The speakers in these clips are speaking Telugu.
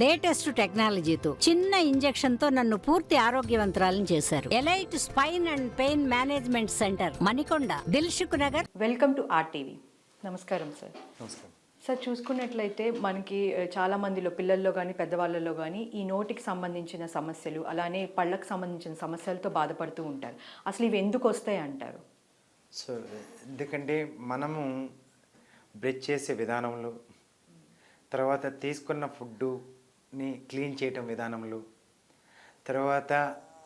లేటెస్ట్ టెక్నాలజీతో చిన్న ఇంజెక్షన్తో నన్ను పూర్తి ఆరోగ్యవంతురాలను చేశారు. Elite spine and pain management centre Manikonda Dilsukhnagar. Welcome to RTV నమస్కారం సార్. నమస్కారం. సార్ చూసుకున్నట్లయితే మనకి చాలా మందిలో పిల్లల్లో కానీ పెద్దవాళ్ళలో కానీ ఈ నోటికి సంబంధించిన సమస్యలు అలానే పళ్ళకు సంబంధించిన సమస్యలతో బాధపడుతూ ఉంటారు. అసలు ఇవి ఎందుకు వస్తాయి అంటారు? సో ఎందుకంటే మనము బ్రెచ్ చేసే విధానంలో తర్వాత తీసుకున్న ఫుడ్డుని క్లీన్ చేయటం విధానంలో తర్వాత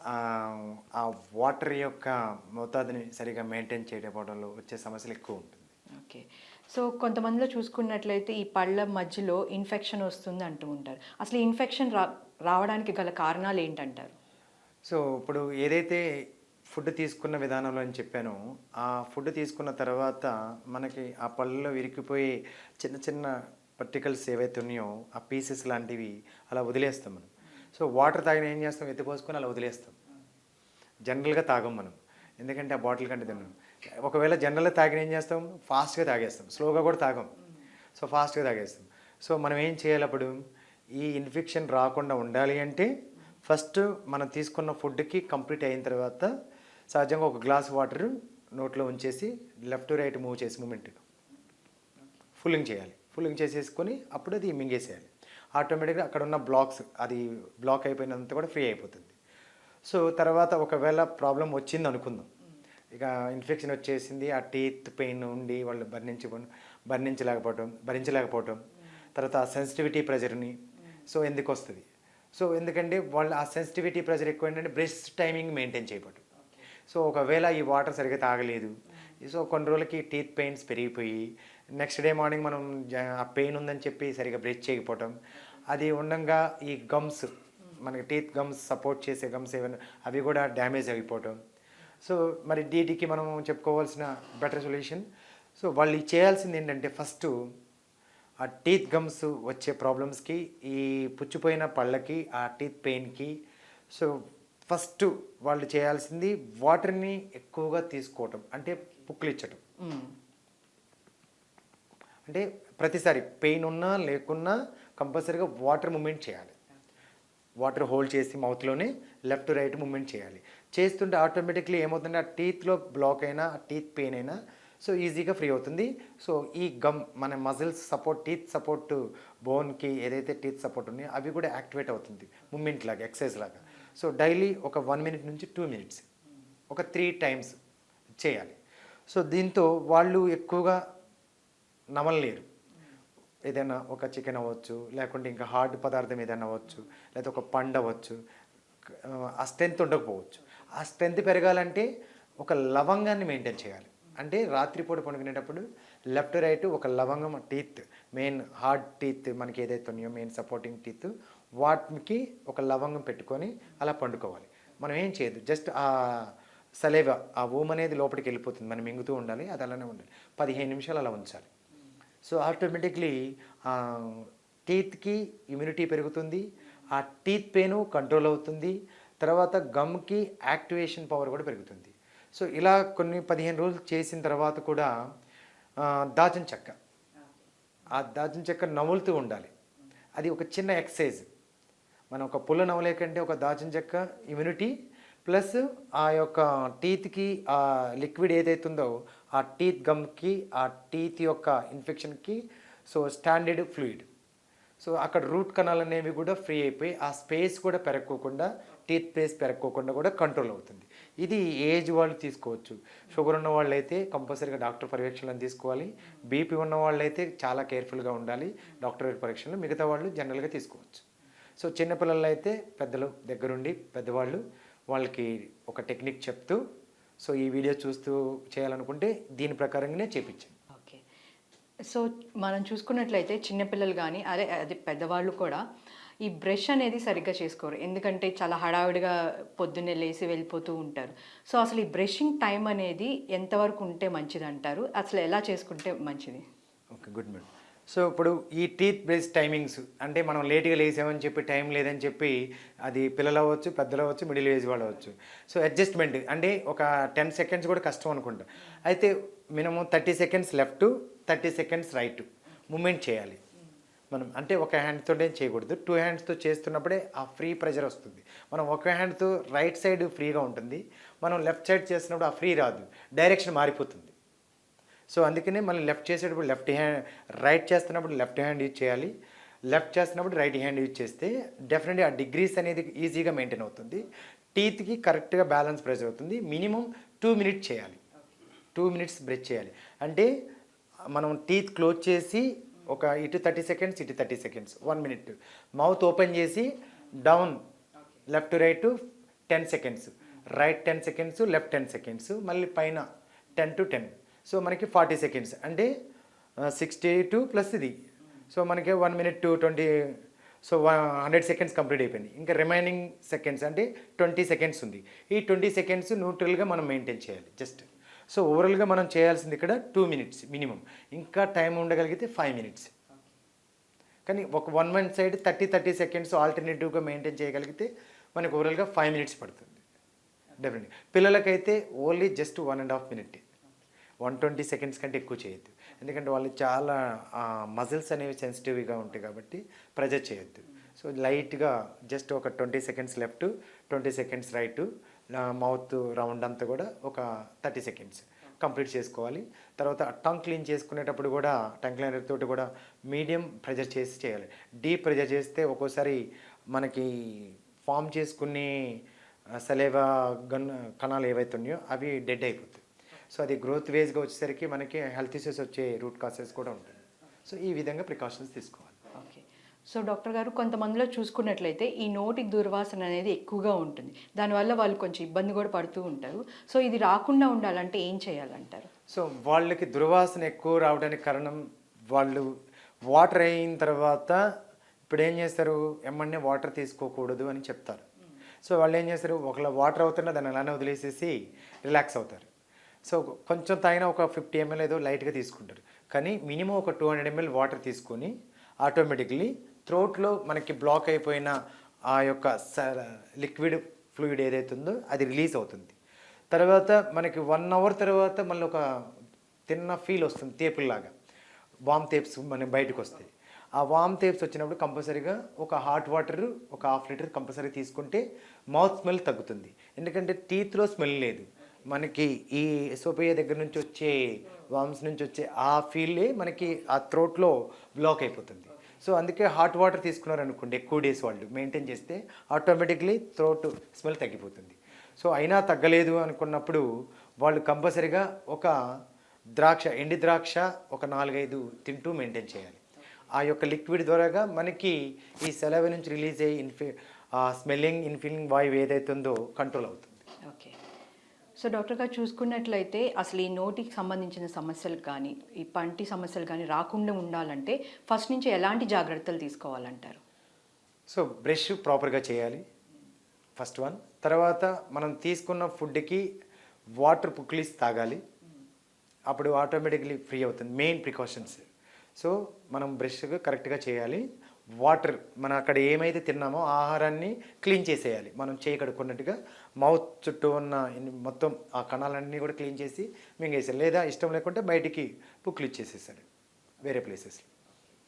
ఆ, వాటర్ యొక్క మోతాదుని సరిగా మెయింటైన్ చేయకపోవడంలో వచ్చే సమస్యలు ఎక్కువ ఉంటుంది. ఓకే. సో కొంతమందిలో చూసుకున్నట్లయితే ఈ పళ్ళ మధ్యలో ఇన్ఫెక్షన్ వస్తుంది అంటూ ఉంటారు. అసలు ఇన్ఫెక్షన్ రా రావడానికి గల కారణాలు ఏంటంటారు? సో ఇప్పుడు ఏదైతే ఫుడ్ తీసుకున్న విధానంలో అని చెప్పానో ఆ ఫుడ్ తీసుకున్న తర్వాత మనకి ఆ పళ్ళలో విరిగిపోయే చిన్న చిన్న పర్టికల్స్ ఏవైతే ఉన్నాయో ఆ పీసెస్ లాంటివి అలా వదిలేస్తాం మనం. సో వాటర్ తాగిన ఏం చేస్తాం? ఎత్తిపోసుకొని అలా వదిలేస్తాం. జనరల్గా తాగం మనం. ఎందుకంటే ఆ బాటిల్ కంటే తిన్నాం ఒకవేళ జనరల్గా తాగిన ఏం చేస్తాం? ఫాస్ట్గా తాగేస్తాం. స్లోగా కూడా తాగం. సో ఫాస్ట్గా తాగేస్తాం. సో మనం ఏం చేయాలి అప్పుడు? ఈ ఇన్ఫెక్షన్ రాకుండా ఉండాలి అంటే ఫస్ట్ మనం తీసుకున్న ఫుడ్కి కంప్లీట్ అయిన తర్వాత సహజంగా ఒక గ్లాస్ వాటర్ నోట్లో ఉంచేసి లెఫ్ట్ రైట్ మూవ్ చేసి మూమెంట్ ఫుల్లింగ్ చేయాలి. ఫుల్లింగ్ చేసేసుకొని అప్పుడు అది మింగేసేయాలి. ఆటోమేటిక్గా అక్కడ ఉన్న బ్లాక్స్ అది బ్లాక్ అయిపోయినంత కూడా ఫ్రీ అయిపోతుంది. సో తర్వాత ఒకవేళ ప్రాబ్లం వచ్చింది అనుకుందాం. ఇక ఇన్ఫెక్షన్ వచ్చేసింది ఆ టీత్ పెయిన్ ఉండి వాళ్ళు భరించి భరించలేకపోవటం భరించలేకపోవటం. తర్వాత ఆ సెన్సిటివిటీ ప్రెజర్ని సో ఎందుకు వస్తుంది? సో ఎందుకంటే వాళ్ళు ఆ సెన్సిటివిటీ ప్రెజర్ ఎక్కువ ఏంటంటే బ్రెస్ట్ టైమింగ్ మెయింటైన్ చేయబట్టు. సో ఒకవేళ ఈ వాటర్ సరిగ్గా తాగలేదు సో కొన్ని రోజులకి టీత్ పెయిన్స్ పెరిగిపోయి నెక్స్ట్ డే మార్నింగ్ మనం ఆ పెయిన్ ఉందని చెప్పి సరిగా బ్రెచ్ చేయకపోవటం. అది ఉండగా ఈ గమ్స్ మనకి టీత్ గమ్స్ సపోర్ట్ చేసే గమ్స్ ఏమైనా అవి కూడా డ్యామేజ్ అయిపోవటం. సో మరి డీటీకి మనం చెప్పుకోవాల్సిన బెటర్ సొల్యూషన్ సో వాళ్ళు చేయాల్సింది ఏంటంటే ఫస్ట్ ఆ టీత్ గమ్స్ వచ్చే ప్రాబ్లమ్స్కి ఈ పుచ్చిపోయిన పళ్ళకి ఆ టీత్ పెయిన్కి సో ఫస్ట్ వాళ్ళు చేయాల్సింది వాటర్ని ఎక్కువగా తీసుకోవటం. అంటే పుక్కిలిచ్చటం. Hmm. అంటే ప్రతిసారి పెయిన్ ఉన్నా లేకున్నా కంపల్సరీగా వాటర్ మూమెంట్ చేయాలి. వాటర్ హోల్డ్ చేసి మౌత్లోనే లెఫ్ట్ రైట్ మూమెంట్ చేయాలి. చేస్తుంటే ఆటోమేటిక్లీ ఏమవుతుందంటే ఆ టీత్లో బ్లాక్ అయినా ఆ టీత్ పెయిన్ అయినా సో ఈజీగా ఫ్రీ అవుతుంది. సో ఈ గమ్ మన మజిల్స్ సపోర్ట్ టీత్ సపోర్ట్ బోన్కి ఏదైతే టీత్ సపోర్ట్ ఉన్నాయో అవి కూడా యాక్టివేట్ అవుతుంది. మూమెంట్ లాగా ఎక్సర్సైజ్ లాగా. సో డైలీ ఒక వన్ మినిట్ నుంచి టూ మినిట్స్ ఒక త్రీ టైమ్స్ చేయాలి. సో దీంతో వాళ్ళు ఎక్కువగా నమలలేరు. ఏదైనా ఒక చికెన్ అవ్వచ్చు లేకుంటే ఇంకా హార్డ్ పదార్థం ఏదైనా అవ్వచ్చు లేదా ఒక పండు అవ్వచ్చు ఆ స్ట్రెంత్ ఉండకపోవచ్చు. ఆ స్ట్రెంత్ పెరగాలంటే ఒక లవంగాన్ని మెయింటైన్ చేయాలి. అంటే రాత్రిపూట పండుకునేటప్పుడు లెఫ్ట్ రైట్ ఒక లవంగం టీత్ మెయిన్ హార్డ్ టీత్ మనకి ఏదైతే ఉన్నాయో మెయిన్ సపోర్టింగ్ టీత్ వాటికి ఒక లవంగం పెట్టుకొని అలా పండుకోవాలి. మనం ఏం చేయదు జస్ట్ ఆ సలేవ ఆ ఊమ్ అనేది లోపలికి వెళ్ళిపోతుంది. మనం మింగుతూ ఉండాలి అది అలానే ఉండాలి. పదిహేను నిమిషాలు అలా ఉంచాలి. సో ఆటోమేటిక్లీ టీత్కి ఇమ్యూనిటీ పెరుగుతుంది ఆ టీత్ పెయిన్ కంట్రోల్ అవుతుంది తర్వాత గమ్కి యాక్టివేషన్ పవర్ కూడా పెరుగుతుంది. సో ఇలా కొన్ని పదిహేను రోజులు చేసిన తర్వాత కూడా దాచిన చెక్క. ఆ దాచిన చెక్క నవ్వులుతూ ఉండాలి. అది ఒక చిన్న ఎక్సర్సైజ్. మనం ఒక పుల్ల నవ్వలే కంటే ఒక దాచిన చెక్క ఇమ్యూనిటీ ప్లస్ ఆ యొక్క టీత్కి ఆ లిక్విడ్ ఏదైతుందో ఆ టీత్ గమ్కి ఆ టీత్ యొక్క ఇన్ఫెక్షన్కి సో స్టాండర్డ్ ఫ్లూయిడ్. సో అక్కడ రూట్ కణాలు అనేవి కూడా ఫ్రీ అయిపోయి ఆ స్పేస్ కూడా పెరక్కోకుండా టీత్ స్పేస్ పెరక్కోకుండా కూడా కంట్రోల్ అవుతుంది. ఇది ఏజ్ వాళ్ళు తీసుకోవచ్చు. షుగర్ ఉన్న వాళ్ళైతే కంపల్సరీగా డాక్టర్ పర్యవేక్షణలను తీసుకోవాలి. బీపీ ఉన్న వాళ్ళైతే చాలా కేర్ఫుల్గా ఉండాలి. డాక్టర్ పరీక్షలు మిగతా వాళ్ళు జనరల్గా తీసుకోవచ్చు. సో చిన్నపిల్లలు అయితే పెద్దలు దగ్గరుండి పెద్దవాళ్ళు వాళ్ళకి ఒక టెక్నిక్ చెప్తూ సో ఈ వీడియో చూస్తూ చేయాలనుకుంటే దీని ప్రకారంగానే చేపించాను ఓకే. సో మనం చూసుకున్నట్లయితే చిన్నపిల్లలు కానీ అదే అది పెద్దవాళ్ళు కూడా ఈ బ్రష్ అనేది సరిగ్గా చేసుకోరు. ఎందుకంటే చాలా హడావిడిగా పొద్దున్నే లేసి వెళ్ళిపోతూ ఉంటారు. సో అసలు ఈ బ్రషింగ్ టైం అనేది ఎంతవరకు ఉంటే మంచిది అంటారు? అసలు ఎలా చేసుకుంటే మంచిది? Okay good madam. సో ఇప్పుడు ఈ టీత్ బ్రష్ టైమింగ్స్ అంటే మనం లేట్గా లేసామని చెప్పి టైం లేదని చెప్పి అది పిల్లలు అవ్వచ్చు పెద్దలు అవ్వచ్చు మిడిల్ ఏజ్ వాళ్ళు అవ్వచ్చు సో అడ్జస్ట్మెంట్ అంటే ఒక టెన్ సెకండ్స్ కూడా కష్టం అనుకుంటాం. అయితే minimum thirty seconds left thirty seconds right moment చేయాలి. మనం అంటే ఒక హ్యాండ్తోనే చేయకూడదు. టూ హ్యాండ్స్తో చేస్తున్నప్పుడే ఆ ఫ్రీ ప్రెజర్ వస్తుంది. మనం ఒక హ్యాండ్తో రైట్ సైడ్ ఫ్రీగా ఉంటుంది. మనం లెఫ్ట్ సైడ్ చేస్తున్నప్పుడు ఆ ఫ్రీ రాదు. డైరెక్షన్ మారిపోతుంది. సో అందుకనే మనం లెఫ్ట్ చేసేటప్పుడు లెఫ్ట్ హ్యాండ్ రైట్ చేస్తున్నప్పుడు లెఫ్ట్ హ్యాండ్ యూజ్ చేయాలి. లెఫ్ట్ చేస్తున్నప్పుడు రైట్ హ్యాండ్ యూజ్ చేస్తే డెఫినెట్గా ఆ డిగ్రీస్ అనేది ఈజీగా మెయింటైన్ అవుతుంది. టీత్కి కరెక్ట్గా బ్యాలెన్స్ ప్రెస్ అవుతుంది. మినిమం టూ మినిట్స్ చేయాలి. టూ మినిట్స్ బ్రష్ చేయాలి. అంటే మనం టీత్ క్లోజ్ చేసి ఒక ఇటు థర్టీ సెకండ్స్ ఇటు thirty seconds one minute. Mouth open చేసి down left right ten seconds right ten seconds left ten seconds మళ్ళీ పైన టెన్ టు టెన్. సో మనకి ఫార్టీ సెకండ్స్. అంటే సిక్స్టీ టూ ప్లస్ ఇది. సో మనకి one minute to twenty so hundred seconds complete అయిపోయింది. ఇంకా రిమైనింగ్ సెకండ్స్ అంటే ట్వంటీ సెకండ్స్ ఉంది. ఈ ట్వంటీ సెకండ్స్ న్యూట్రల్గా మనం మెయింటైన్ చేయాలి. జస్ట్. సో ఓవరాల్గా మనం చేయాల్సింది ఇక్కడ టూ మినిట్స్ మినిమం. ఇంకా టైం ఉండగలిగితే ఫైవ్ మినిట్స్. కానీ ఒక one one side thirty thirty seconds ఆల్టర్నేటివ్గా మెయింటైన్ చేయగలిగితే మనకు ఓవరాల్గా ఫైవ్ మినిట్స్ పడుతుంది. డెఫినెట్లీ పిల్లలకైతే only just one and half minute. One twenty seconds కంటే ఎక్కువ చేయొద్దు. ఎందుకంటే వాళ్ళు చాలా మజిల్స్ అనేవి సెన్సిటివ్గా ఉంటాయి కాబట్టి ప్రెజర్ చేయొద్దు. సో లైట్గా జస్ట్ ఒక twenty seconds left twenty seconds right mouth round అంతా కూడా ఒక థర్టీ సెకండ్స్ కంప్లీట్ చేసుకోవాలి. తర్వాత టంగ్ క్లీన్ చేసుకునేటప్పుడు కూడా టంగ్ క్లీనర్ తోటి కూడా మీడియం ప్రెజర్ చేసి చేయాలి. డీప్ ప్రెజర్ చేస్తే ఒక్కోసారి మనకి ఫామ్ చేసుకునే సలేవా గన్ కణాలు ఏవైతే ఉన్నాయో అవి డెడ్ అయిపోతాయి. సో అది గ్రోత్ వేస్గా వచ్చేసరికి మనకి హెల్త్ ఇష్యూస్ వచ్చే రూట్ కాసెస్ కూడా ఉంటుంది సో ఈ విధంగా ప్రికాషన్స్ తీసుకోవాలి. ఓకే సో డాక్టర్ గారు కొంతమందిలో చూసుకున్నట్లయితే ఈ నోటి దుర్వాసన అనేది ఎక్కువగా ఉంటుంది. దానివల్ల వాళ్ళు కొంచెం ఇబ్బంది కూడా పడుతూ ఉంటారు. సో ఇది రాకుండా ఉండాలంటే ఏం చేయాలంటారు? సో వాళ్ళకి దుర్వాసన ఎక్కువ రావడానికి కారణం వాళ్ళు వాటర్ అయిన తర్వాత ఇప్పుడు ఏం చేస్తారు? ఎమ్మన్నే వాటర్ తీసుకోకూడదు అని చెప్తారు. సో వాళ్ళు ఏం చేస్తారు? ఒకవేళ వాటర్ అవుతున్నా దాన్ని అలానే వదిలేసేసి రిలాక్స్ అవుతారు. సో కొంచెం తాగిన ఒక ఫిఫ్టీ ఎంఎల్ ఏదో లైట్గా తీసుకుంటారు. కానీ మినిమం ఒక టూ హండ్రెడ్ ఎంఎల్ వాటర్ తీసుకొని ఆటోమేటిక్లీ థ్రోట్లో మనకి బ్లాక్ అయిపోయిన ఆ యొక్క లిక్విడ్ ఫ్లూయిడ్ ఏదైతే ఉందో అది రిలీజ్ అవుతుంది. తర్వాత మనకి వన్ అవర్ తర్వాత మళ్ళీ ఒక తిన్న ఫీల్ వస్తుంది తేపుల్లాగా. వామ్ తేప్స్ మన బయటకు వస్తాయి ఆ వామ్ తేప్స్ వచ్చినప్పుడు కంపల్సరీగా ఒక హాట్ వాటర్ ఒక హాఫ్ లీటర్ కంపల్సరీ తీసుకుంటే మౌత్ స్మెల్ తగ్గుతుంది. ఎందుకంటే టీత్లో స్మెల్ లేదు. మనకి ఈ సోపయ్య దగ్గర నుంచి వచ్చే వామ్స్ నుంచి వచ్చే ఆ ఫీల్లే మనకి ఆ త్రోట్లో బ్లాక్ అయిపోతుంది. సో అందుకే హాట్ వాటర్ తీసుకున్నారనుకోండి ఎక్కువ డేస్ వాళ్ళు. మెయింటైన్ చేస్తే ఆటోమేటిక్లీ త్రోట్ స్మెల్ తగ్గిపోతుంది. సో అయినా తగ్గలేదు అనుకున్నప్పుడు వాళ్ళు కంపల్సరీగా ఒక ద్రాక్ష ఎండి ద్రాక్ష ఒక నాలుగైదు తింటూ మెయింటైన్ చేయాలి. ఆ యొక్క లిక్విడ్ ద్వారాగా మనకి ఈ సెలవు నుంచి రిలీజ్ అయ్యి ఇన్ఫి స్మెల్లింగ్ ఇన్ఫీలింగ్ వాయువు ఏదైతుందో కంట్రోల్ అవుతుంది. ఓకే. సో డాక్టర్ గారు చూసుకున్నట్లయితే అసలు ఈ నోటికి సంబంధించిన సమస్యలు కానీ ఈ పంటి సమస్యలు కానీ రాకుండా ఉండాలంటే ఫస్ట్ నుంచి ఎలాంటి జాగ్రత్తలు తీసుకోవాలంటారు? సో బ్రష్ ప్రాపర్గా చేయాలి ఫస్ట్ వన్. తర్వాత మనం తీసుకున్న ఫుడ్కి వాటర్ పుక్లీస్ తాగాలి. అప్పుడు ఆటోమేటిక్లీ ఫ్రీ అవుతుంది మెయిన్ ప్రికాషన్స్. సో మనం బ్రష్ కరెక్ట్గా చేయాలి. వాటర్ మనం అక్కడ ఏమైతే తిన్నామో ఆహారాన్ని క్లీన్ చేసేయాలి. మనం చేయి కడుక్కున్నట్టుగా మౌత్ చుట్టూ ఉన్న మొత్తం ఆ కణాలన్నీ కూడా క్లీన్ చేసి మింగేసారు లేదా ఇష్టం లేకుంటే బయటికి పుక్లు ఇచ్చేసేసారు వేరే ప్లేసెస్లో.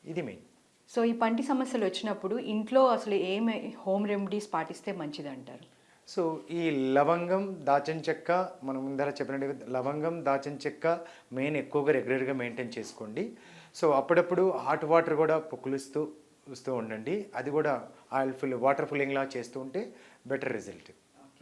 ఇది మెయిన్. సో ఈ పంటి సమస్యలు వచ్చినప్పుడు ఇంట్లో అసలు ఏమి హోమ్ రెమెడీస్ పాటిస్తే మంచిది అంటారు సో ఈ లవంగం దాచిన చెక్క మనం ముందర చెప్పినట్టుగా లవంగం దాచిన చెక్క మెయిన్ ఎక్కువగా రెగ్యులర్గా మెయింటైన్ చేసుకోండి. సో అప్పుడప్పుడు హాట్ వాటర్ కూడా పుక్కులుస్తూ వస్తూ ఉండండి. అది కూడా ఆయిల్ ఫుల్ వాటర్ ఫుల్లింగ్లా చేస్తూ ఉంటే బెటర్ రిజల్ట్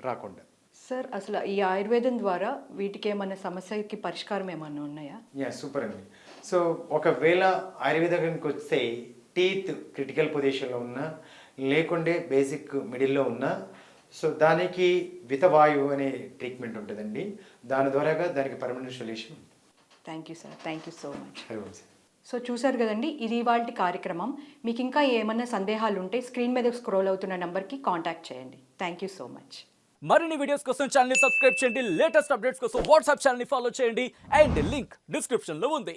రాకుండా. సార్ అసలు ఈ ఆయుర్వేదం ద్వారా వీటికి ఏమైనా సమస్యకి పరిష్కారం ఏమైనా ఉన్నాయా? యా సూపర్ అండి. సో ఒకవేళ ఆయుర్వేదానికి వస్తే టీత్ క్రిటికల్ పొజిషన్లో ఉన్నా లేకుండే బేసిక్ మిడిల్లో ఉన్నా సో దానికి వితవాయు అనే ట్రీట్మెంట్ ఉంటుందండి. దాని ద్వారాగా దానికి permanent solution thank you sir thank you so much. Hari sir. So చూశారు కదండి ఇది ఇవాళ కార్యక్రమం. మీకు ఇంకా ఏమైనా సందేహాలు ఉంటే స్క్రీన్ మీద స్క్రోల్ అవుతున్న నెంబర్కి కాంటాక్ట్ చేయండి. థ్యాంక్ యూ సో మచ్ మరిన్ని వీడియోస్ కోసం ఛానల్ సబ్స్క్రైబ్ చేయండి. లేటెస్ట్ అప్డేట్స్ కోసం వాట్సాప్ ఛానల్ని ఫాలో చేయండి. అండ్ లింక్ డిస్క్రిప్షన్లో ఉంది.